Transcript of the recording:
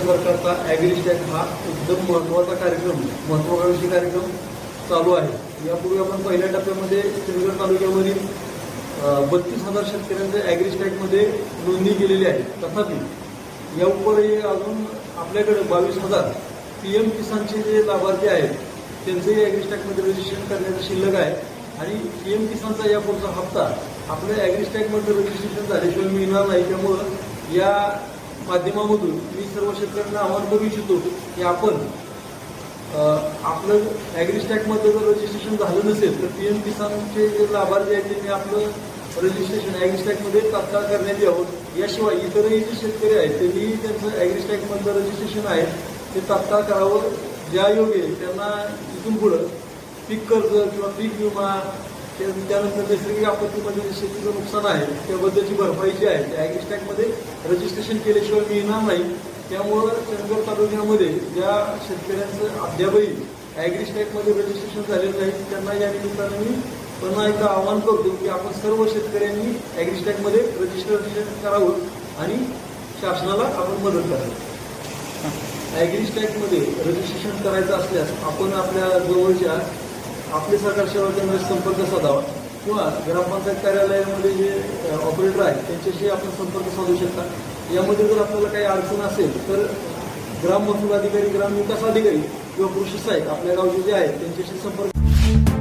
सरकारचा ॲग्रिस्टॅक हा एकदम महत्त्वाचा कार्यक्रम महत्त्वाकांक्षी कार्यक्रम चालू आहे. यापूर्वी आपण पहिल्या टप्प्यामध्ये सिंदखेड तालुक्यावरील बत्तीस हजार शेतकऱ्यांच्या ॲग्रिस्टॅकमध्ये नोंदणी केलेली आहे. तथापि या उपरही अजून आपल्याकडे बावीस हजार पी एम किसानचे जे लाभार्थी आहेत त्यांचंही ॲग्रिस्टॅकमध्ये रजिस्ट्रेशन करण्याचं शिल्लक आहे. आणि पी एम किसानचा या पुढचा हप्ता आपल्या ॲग्रिस्टॅकमध्ये रजिस्ट्रेशन झाल्याशिवाय मिळणार नाही. त्यामुळं या माध्यमामधून मी सर्व शेतकऱ्यांना आव्हान करू इच्छितो की आपण आपलं ॲग्रीस्टॅकमध्ये जर रजिस्ट्रेशन झालं नसेल तर पी एम किसानचे जे लाभार्थी आहेत त्यांनी आपलं रजिस्ट्रेशन ॲग्रीस्टॅकमध्ये तात्काळ करण्यात यावं. याशिवाय इतरही जे शेतकरी आहेत त्यांनी त्यांचं ॲग्रिस्टॅकमधलं रजिस्ट्रेशन आहे ते तात्काळ करावं. ज्या योग्य त्यांना इथून पुढं पीक कर्ज किंवा पीक विमा त्या- त्यानंतर नैसर्गिक आपत्तीमध्ये जे शेतीचं नुकसान आहे त्याबद्दलची भरपाई जी आहे त्या ॲग्रिस्टॅकमध्ये रजिस्ट्रेशन केल्याशिवाय मिळणार नाही. त्यामुळं चंदगड तालुक्यामध्ये ज्या शेतकऱ्यांचं अद्यापही ॲग्रिस्टॅकमध्ये रजिस्ट्रेशन झालेलं नाही त्यांना या निमित्तानं मी पुन्हा एकदा आवाहन करतो की आपण सर्व शेतकऱ्यांनी ॲग्रिस्टॅकमध्ये रजिस्ट्रेशन करावं आणि शासनाला आपण मदत करावी. ॲग्रिस्टॅकमध्ये रजिस्ट्रेशन करायचं असल्यास आपण आपल्या जवळच्या आपले सरकार सेवा केंद्राशी संपर्क साधावा. किंवा ग्रामपंचायत कार्यालयामध्ये जे ऑपरेटर आहेत त्यांच्याशी आपण संपर्क साधू शकता. यामध्ये जर आपल्याला काही अडचण असेल तर ग्राम महसूल अधिकारी ग्राम विकास अधिकारी किंवा कृषी सहाय्यक आपल्या गावचे जे आहेत त्यांच्याशी संपर्क